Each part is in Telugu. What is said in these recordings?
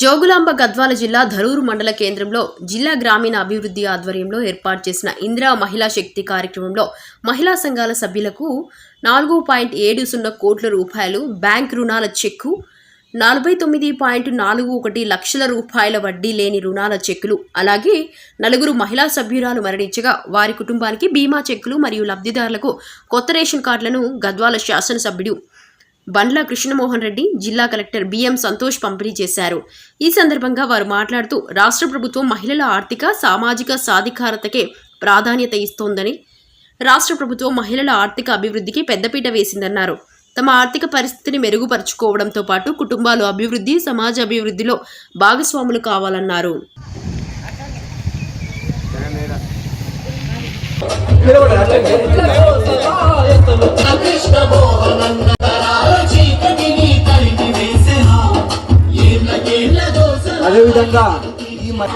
జోగులాంబ గద్వాల జిల్లా ధరూరు మండల కేంద్రంలో జిల్లా గ్రామీణ అభివృద్ధి ఆధ్వర్యంలో ఏర్పాటు చేసిన ఇందిరా మహిళా శక్తి కార్యక్రమంలో మహిళా సంఘాల సభ్యులకు నాలుగు పాయింట్ ఏడు సున్నా కోట్ల రూపాయలు బ్యాంక్ రుణాల చెక్కు నలభై తొమ్మిది పాయింట్ నాలుగు ఒకటి లక్షల రూపాయల వడ్డీ లేని రుణాల చెక్కులు అలాగే నలుగురు మహిళా సభ్యురాలు మరణించగా వారి కుటుంబానికి బీమా చెక్కులు మరియు లబ్ధిదారులకు కొత్త రేషన్ కార్డులను గద్వాల శాసనసభ్యుడు బండ్ల కృష్ణమోహన్ రెడ్డి జిల్లా కలెక్టర్ బిఎం సంతోష్ పంపిణీ చేశారు. ఈ సందర్భంగా వారు మాట్లాడుతూ రాష్ట్ర ప్రభుత్వం మహిళల ఆర్థిక సామాజిక సాధికారతకే ప్రాధాన్యత ఇస్తోందని రాష్ట్ర ప్రభుత్వం మహిళల ఆర్థిక అభివృద్ధికి పెద్దపీట వేసిందన్నారు. తమ ఆర్థిక పరిస్థితిని మెరుగుపరుచుకోవడంతో పాటు కుటుంబాలు అభివృద్ధి సమాజ అభివృద్ధిలో భాగస్వాములు కావాలన్నారు. అదేవిధంగా ఈ మ-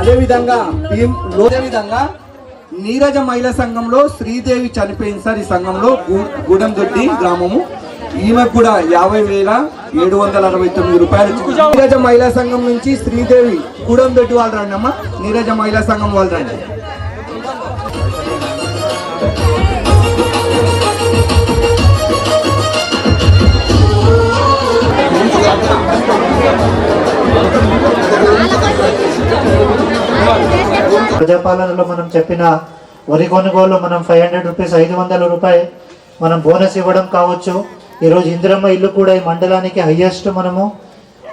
అదేవిధంగా విధంగా నీరజ మహిళా సంఘంలో శ్రీదేవి చనిపోయింది సార్ ఈ సంఘంలో గూడెందొడ్డి గ్రామము. ఈమె కూడా యాభై వేల ఏడు వందల అరవై తొమ్మిది రూపాయలు నీరజ మహిళా సంఘం నుంచి శ్రీదేవి గూడెందొడ్డి వాళ్ళు రండి అమ్మా. నీరజ మహిళా సంఘం వాళ్ళు రండి. ప్రజాపాలనలో మనం చెప్పిన వరి కొనుగోలు మనం ఫైవ్ హండ్రెడ్ రూపీస్ ఐదు వందల రూపాయలు మనం బోనస్ ఇవ్వడం కావచ్చు. ఈరోజు ఇందిరమ్మ ఇల్లు కూడా ఈ మండలానికి హైయెస్ట్ మనము.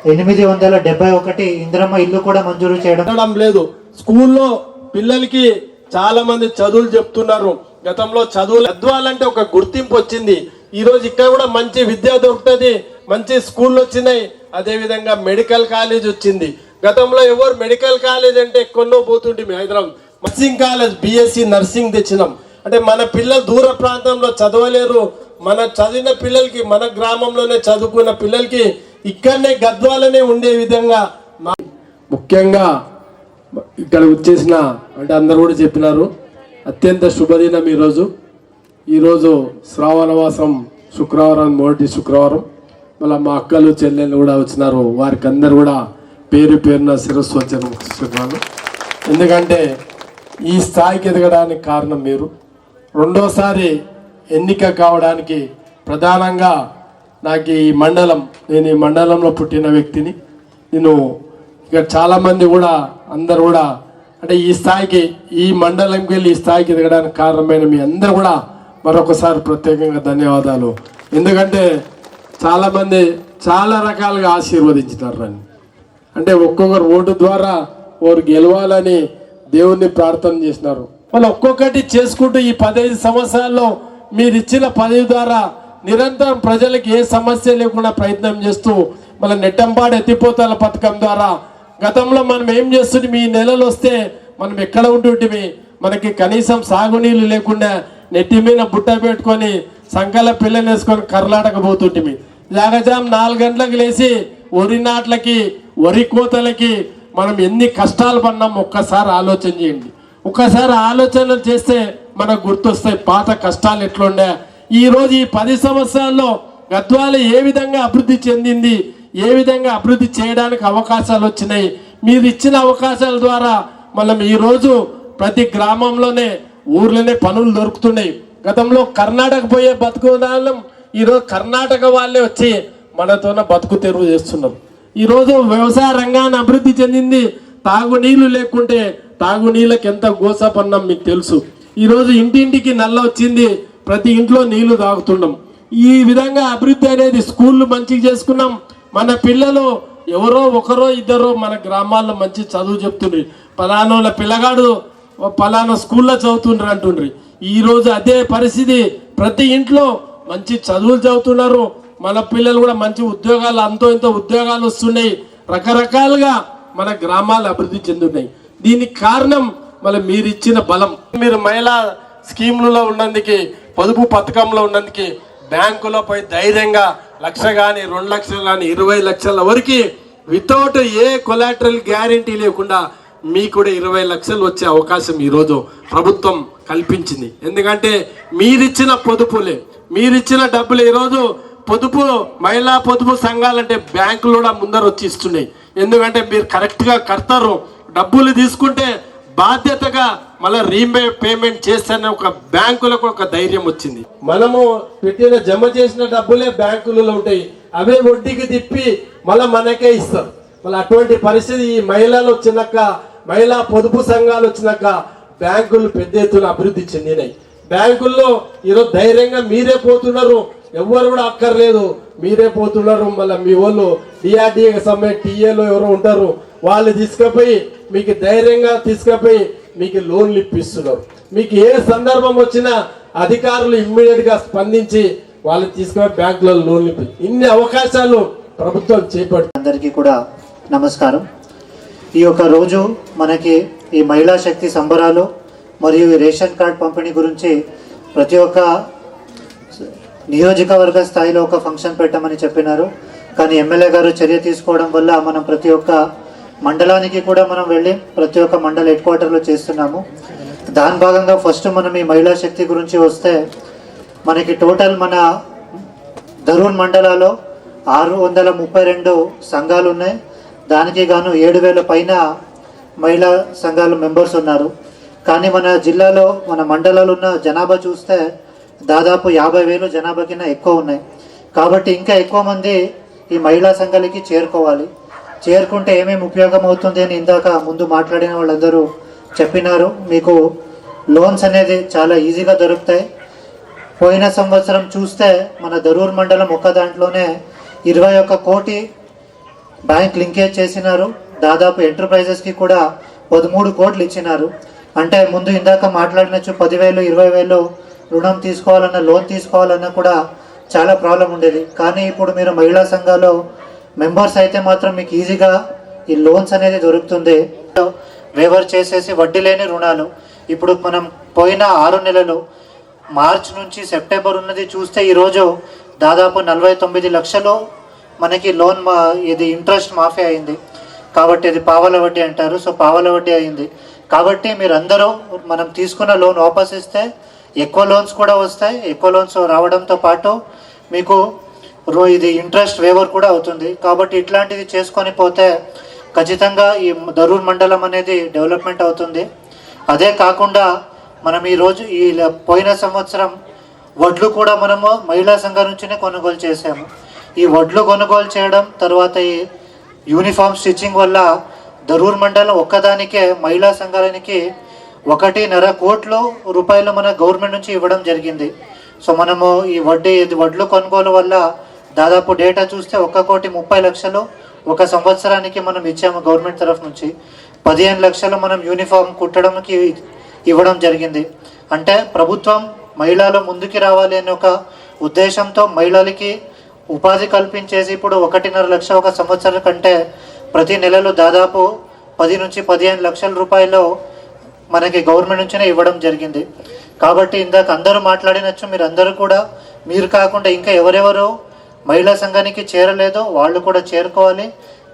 ఎనిమిది వందల డెబ్బై ఒకటి ఇందిరమ్మ ఇల్లు కూడా మంజూరు చేయడం. లేదు. స్కూల్లో పిల్లలకి చాలా మంది చదువులు చెప్తున్నారు. గతంలో చదువులు చదవాలంటే ఒక గుర్తింపు వచ్చింది. ఈ రోజు ఇక్కడ కూడా మంచి విద్య దొరుకుతుంది. మంచి స్కూళ్ళు వచ్చినాయి. అదే విధంగా మెడికల్ కాలేజ్ వచ్చింది. గతంలో ఎవరు మెడికల్ కాలేజ్ అంటే ఎక్కడో పోతుంటే Hyderabad. Nursing college BSc nursing తెచ్చినాం. అంటే మన పిల్లలు దూర ప్రాంతంలో చదవలేరు. మన చదివిన పిల్లలకి మన గ్రామంలోనే చదువుకున్న పిల్లలకి ఇక్కడనే గద్వాలనే ఉండే విధంగా ముఖ్యంగా ఇక్కడ వచ్చేసిన అంటే అందరు కూడా చెప్పినారు. అత్యంత శుభదినం ఈరోజు. ఈరోజు శ్రావణవాసం శుక్రవారం మొదటి శుక్రవారం. మళ్ళీ మా అక్కలు చెల్లెళ్ళు కూడా వచ్చినారు. వారికి అందరు కూడా పేరు పేరున శిరస్సు వచ్చాను ఎందుకంటే ఈ స్థాయికి ఎదగడానికి కారణం మీరు. రెండోసారి ఎన్నిక కావడానికి ప్రధానంగా నాకు ఈ మండలం నేను ఈ మండలంలో పుట్టిన వ్యక్తిని. నేను ఇక్కడ చాలామంది కూడా అందరు కూడా అంటే ఈ స్థాయికి ఈ మండలంకి వెళ్ళి ఈ స్థాయికి ఎదగడానికి కారణమైన మీ అందరు కూడా మరొకసారి ప్రత్యేకంగా ధన్యవాదాలు. ఎందుకంటే చాలామంది చాలా రకాలుగా ఆశీర్వదించినారు నన్ను. అంటే ఒక్కొక్కరు ఓటు ద్వారా వారు గెలవాలని దేవుణ్ణి ప్రార్థన చేసినారు. వాళ్ళు ఒక్కొక్కటి చేసుకుంటూ ఈ పదహైదు సంవత్సరాల్లో మీరిచ్చిన పదవి ద్వారా నిరంతరం ప్రజలకు ఏ సమస్య లేకుండా ప్రయత్నం చేస్తూ మన నెట్టంపాడు ఎత్తిపోతల పథకం ద్వారా గతంలో మనం ఏం చేస్తుంది మీ నెలలు వస్తే మనం ఎక్కడ ఉంటుంటిమి? మనకి కనీసం సాగునీళ్ళు లేకుండా నెట్టి మీద బుట్ట పెట్టుకొని సంకల పిల్లని వేసుకొని కర్లాటకపోతుంటిమి జాగజాం నాలుగు గంటలకు లేచి వరి నాట్లకి వరి కోతలకి మనం ఎన్ని కష్టాలు పడినాం ఒక్కసారి ఆలోచన చేయండి. ఒక్కసారి ఆలోచన చేస్తే మనకు గుర్తొస్తాయి పాత కష్టాలు ఎట్లుండే. ఈరోజు ఈ పది సంవత్సరాల్లో గద్వాల ఏ విధంగా అభివృద్ధి చెందింది ఏ విధంగా అభివృద్ధి చేయడానికి అవకాశాలు వచ్చినాయి మీరు ఇచ్చిన అవకాశాల ద్వారా మనం ఈరోజు ప్రతి గ్రామంలోనే ఊర్లోనే పనులు దొరుకుతున్నాయి. గతంలో కర్ణాటక పోయే బతుకు వాళ్ళం ఈరోజు కర్ణాటక వాళ్ళే వచ్చి మనతోన బతుకు తెరువు చేస్తున్నారు. ఈరోజు వ్యవసాయ రంగాన్ని అభివృద్ధి చెందింది తాగునీళ్ళు లేకుంటే తాగునీళ్ళకి ఎంత గోసపన్నాం మీకు తెలుసు. ఈరోజు ఇంటింటికి నల్ల వచ్చింది. ప్రతి ఇంట్లో నీళ్ళు తాగుతున్నాం ఈ విధంగా అభివృద్ధి అనేది స్కూళ్ళు మంచిగా చేసుకున్నాం. మన పిల్లలు ఎవరో ఒకరో ఇద్దరో మన గ్రామాల్లో మంచి చదువు చెప్తుండ్రి. పలానోళ్ళ పిల్లగాడు పలానా స్కూల్లో చదువుతుండ్రు అంటుండ్రి. ఈరోజు అదే పరిస్థితి. ప్రతి ఇంట్లో మంచి చదువులు చదువుతున్నారు. మన పిల్లలు కూడా మంచి ఉద్యోగాలు అంతో ఇంతో ఉద్యోగాలు వస్తున్నాయి. రకరకాలుగా మన గ్రామాలు అభివృద్ధి చెందున్నాయి దీనికి కారణం మళ్ళీ మీరు ఇచ్చిన బలం. మీరు మహిళా స్కీములలో ఉన్నందుకు పొదుపు పథకంలో ఉన్నందుకు బ్యాంకులో పోయి ధైర్యంగా లక్ష కానీ రెండు లక్షలు కానీ ఇరవై లక్షల వరకు వితౌట్ ఏ కొలాటరల్ గ్యారంటీ లేకుండా మీకు కూడా ఇరవై లక్షలు వచ్చే అవకాశం ఈరోజు ప్రభుత్వం కల్పించింది. ఎందుకంటే మీరిచ్చిన పొదుపులే. మీరిచ్చిన డబ్బులు ఈరోజు పొదుపు మహిళా పొదుపు సంఘాలంటే బ్యాంకులు కూడా ముందర వచ్చి ఇస్తున్నాయి. ఎందుకంటే మీరు కరెక్ట్గా కడతారు. డబ్బులు తీసుకుంటే బాధ్యతగా మళ్ళీ రీపే పేమెంట్ చేస్తానే ఒక బ్యాంకులకు ఒక ధైర్యం వచ్చింది. మనము పెట్టిన జమ చేసిన డబ్బులే బ్యాంకులలో ఉంటాయి. అవే వడ్డీకి తిప్పి మళ్ళీ మనకే ఇస్తారు మళ్ళీ అటువంటి పరిస్థితి ఈ మహిళలు వచ్చినాక మహిళా పొదుపు సంఘాలు వచ్చినాక బ్యాంకులు పెద్ద ఎత్తున అభివృద్ధి చెందినాయి. బ్యాంకుల్లో ఈరోజు ధైర్యంగా మీరే పోతున్నారు. ఎవ్వరు కూడా అక్కర్లేదు. మీరే పోతున్నారు. మళ్ళీ మీ వాళ్ళు డిఆర్డిఏ సమ్మె టీఏలో ఎవరు ఉంటారు. వాళ్ళు తీసుకుపోయి మీకు ధైర్యంగా తీసుకుపోయి మీకు లోన్లు ఇప్పిస్తున్నారు. మీకు ఏ సందర్భం వచ్చినా అధికారులు ఇమ్మీడియట్గా స్పందించి వాళ్ళు తీసుకుపోయి బ్యాంకులో లోన్లు ఇప్పి ఇన్ని అవకాశాలు ప్రభుత్వం చేపడుతుంది. అందరికీ కూడా నమస్కారం. ఈ యొక్క రోజు మనకి ఈ మహిళా శక్తి సంబరాలు మరియు రేషన్ కార్డ్ పంపిణీ గురించి ప్రతి ఒక్క నియోజకవర్గ స్థాయిలో ఒక ఫంక్షన్ పెట్టమని చెప్పినారు. కానీ ఎమ్మెల్యే గారు చర్య తీసుకోవడం వల్ల మనం ప్రతి ఒక్క మండలానికి కూడా మనం వెళ్ళి ప్రతి ఒక్క మండల హెడ్ క్వార్టర్లో చేస్తున్నాము. దాని భాగంగా ఫస్ట్ మనం ఈ మహిళా శక్తి గురించి వస్తే మనకి టోటల్ మన ధరూన్ మండలాలో ఆరు వందల ముప్పై రెండు సంఘాలు ఉన్నాయి దానికి గాను ఏడు వేల పైన మహిళా సంఘాలు మెంబర్స్ ఉన్నారు. కానీ మన జిల్లాలో మన మండలాలు ఉన్న జనాభా చూస్తే దాదాపు యాభై వేలు జనాభా కింద ఎక్కువ ఉన్నాయి. కాబట్టి ఇంకా ఎక్కువ మంది ఈ మహిళా సంఘాలకి చేరుకోవాలి. చేరుకుంటే ఏమేమి ఉపయోగం అవుతుంది అని ఇందాక ముందు మాట్లాడిన వాళ్ళందరూ చెప్పినారు. మీకు లోన్స్ అనేది చాలా ఈజీగా దొరుకుతాయి. పోయిన సంవత్సరం చూస్తే మన దరూర్ మండలం ఒక్క దాంట్లోనే ఇరవై ఒక్క కోటి బ్యాంక్ లింకేజ్ చేసినారు. దాదాపు ఎంటర్ప్రైజెస్కి కూడా పదమూడు కోట్లు ఇచ్చినారు. అంటే ముందు ఇందాక మాట్లాడినచ్చు పదివేలు ఇరవై వేలు రుణం తీసుకోవాలన్నా లోన్ తీసుకోవాలన్నా కూడా చాలా ప్రాబ్లం ఉండేది. కానీ ఇప్పుడు మీరు మహిళా సంఘాలు మెంబర్స్ అయితే మాత్రం మీకు ఈజీగా ఈ లోన్స్ అనేది దొరుకుతుంది. వేవర్ చేసేసి వడ్డీ లేని రుణాలు. ఇప్పుడు మనం పోయిన ఆరు నెలలు మార్చ్ నుంచి సెప్టెంబర్ ఉన్నది చూస్తే ఈరోజు దాదాపు నలభై తొమ్మిది లక్షలు మనకి లోన్ మా ఇది ఇంట్రెస్ట్ మాఫీ అయింది. కాబట్టి ఇది పావల వడ్డీ అంటారు. సో పావల వడ్డీ అయింది. కాబట్టి మీరందరూ మనం తీసుకున్న లోన్ వాపస్ ఇస్తే ఎక్కువ లోన్స్ కూడా వస్తాయి. ఎక్కువ లోన్స్ రావడంతో పాటు మీకు రో- ఇది ఇంట్రెస్ట్ వేవర్ కూడా అవుతుంది. కాబట్టి ఇట్లాంటిది చేసుకొని పోతే ఖచ్చితంగా ఈ దరూర్ మండలం అనేది డెవలప్మెంట్ అవుతుంది. అదే కాకుండా మనం ఈరోజు ఈ పోయిన సంవత్సరం వడ్లు కూడా మనము మహిళా సంఘం నుంచినే కొనుగోలు చేసాము ఈ వడ్లు కొనుగోలు చేయడం తర్వాత ఈ యూనిఫామ్ స్టిచ్చింగ్ వల్ల దరూర్ మండలం ఒక్కదానికే మహిళా సంఘానికి ఒకటిన్నర కోట్లు రూపాయలు మన గవర్నమెంట్ నుంచి ఇవ్వడం జరిగింది. సో మనము ఈ వడ్డీ ఇది వడ్లు కొనుగోలు వల్ల దాదాపు డేటా చూస్తే ఒక్క కోటి ముప్పై లక్షలు ఒక సంవత్సరానికి మనం ఇచ్చాము గవర్నమెంట్ తరఫు నుంచి. పదిహేను లక్షలు మనం యూనిఫామ్ కుట్టడంకి ఇవ్వడం జరిగింది. అంటే ప్రభుత్వం మహిళలు ముందుకు రావాలి అనే ఒక ఉద్దేశంతో మహిళలకి ఉపాధి కల్పించేసి ఇప్పుడు ఒకటిన్నర లక్ష ఒక సంవత్సరం కంటే ప్రతి నెలలో దాదాపు పది నుంచి పదిహేను లక్షల రూపాయలు మనకి గవర్నమెంట్ నుంచినే ఇవ్వడం జరిగింది. కాబట్టి ఇందాక అందరూ మాట్లాడినచ్చు మీరు అందరూ కూడా మీరు కాకుండా ఇంకా ఎవరెవరు మహిళా సంఘానికి చేరలేదో వాళ్ళు కూడా చేరుకోవాలి.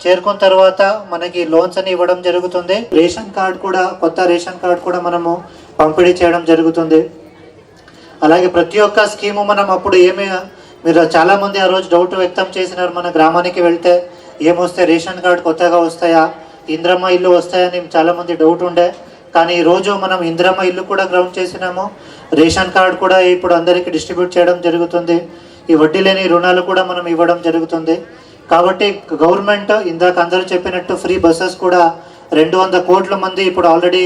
చేరుకున్న తర్వాత మనకి లోన్స్ అని ఇవ్వడం జరుగుతుంది. రేషన్ కార్డ్ కూడా కొత్త రేషన్ కార్డ్ కూడా మనము పంపిణీ చేయడం జరుగుతుంది. అలాగే ప్రతి ఒక్క స్కీము మనం అప్పుడు ఏమి మీరు చాలామంది ఆ రోజు డౌట్ వ్యక్తం చేసినారు మన గ్రామానికి వెళ్తే. ఏమొస్తే రేషన్ కార్డ్ కొత్తగా వస్తాయా? ఇంద్రమ్మ ఇల్లు వస్తాయని చాలామంది డౌట్ ఉండే. కానీ ఈ రోజు మనం ఇంద్రమ్మ ఇల్లు కూడా గ్రౌండ్ చేసినాము. రేషన్ కార్డ్ కూడా ఇప్పుడు అందరికీ డిస్ట్రిబ్యూట్ చేయడం జరుగుతుంది. ఈ వడ్డీ లేని రుణాలు కూడా మనం ఇవ్వడం జరుగుతుంది. కాబట్టి గవర్నమెంట్ ఇందాక అందరూ చెప్పినట్టు ఫ్రీ బస్సెస్ కూడా రెండు వందల కోట్ల మంది ఇప్పుడు ఆల్రెడీ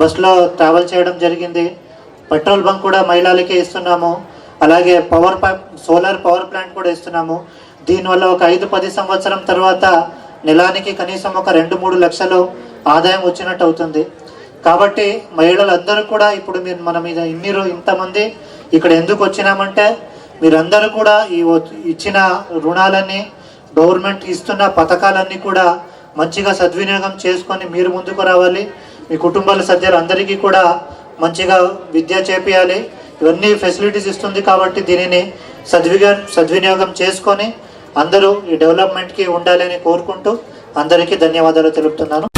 బస్సులో ట్రావెల్ చేయడం జరిగింది. పెట్రోల్ బంక్ కూడా మహిళలకే ఇస్తున్నాము. అలాగే power pump solar power plant కూడా ఇస్తున్నాము. దీనివల్ల ఒక ఐదు పది సంవత్సరం తర్వాత నెలానికి కనీసం ఒక రెండు మూడు లక్షలు ఆదాయం వచ్చినట్టు అవుతుంది. కాబట్టి మహిళలందరూ కూడా ఇప్పుడు మీరు మన మీద ఇన్ని ఇంతమంది ఇక్కడ ఎందుకు వచ్చినామంటే మీరందరూ కూడా ఈ ఇచ్చిన రుణాలన్నీ గవర్నమెంట్ ఇస్తున్న పథకాలన్నీ కూడా మంచిగా సద్వినియోగం చేసుకొని మీరు ముందుకు రావాలి. మీ కుటుంబాల సభ్యులు అందరికీ కూడా మంచిగా విద్య చేపియాలి. ఇవన్నీ ఫెసిలిటీస్ ఇస్తుంది కాబట్టి దీనిని సద్విగా సద్వినియోగం చేసుకొని అందరూ ఈ డెవలప్మెంట్కి ఉండాలని కోరుకుంటూ అందరికీ ధన్యవాదాలు తెలుపుతున్నాను.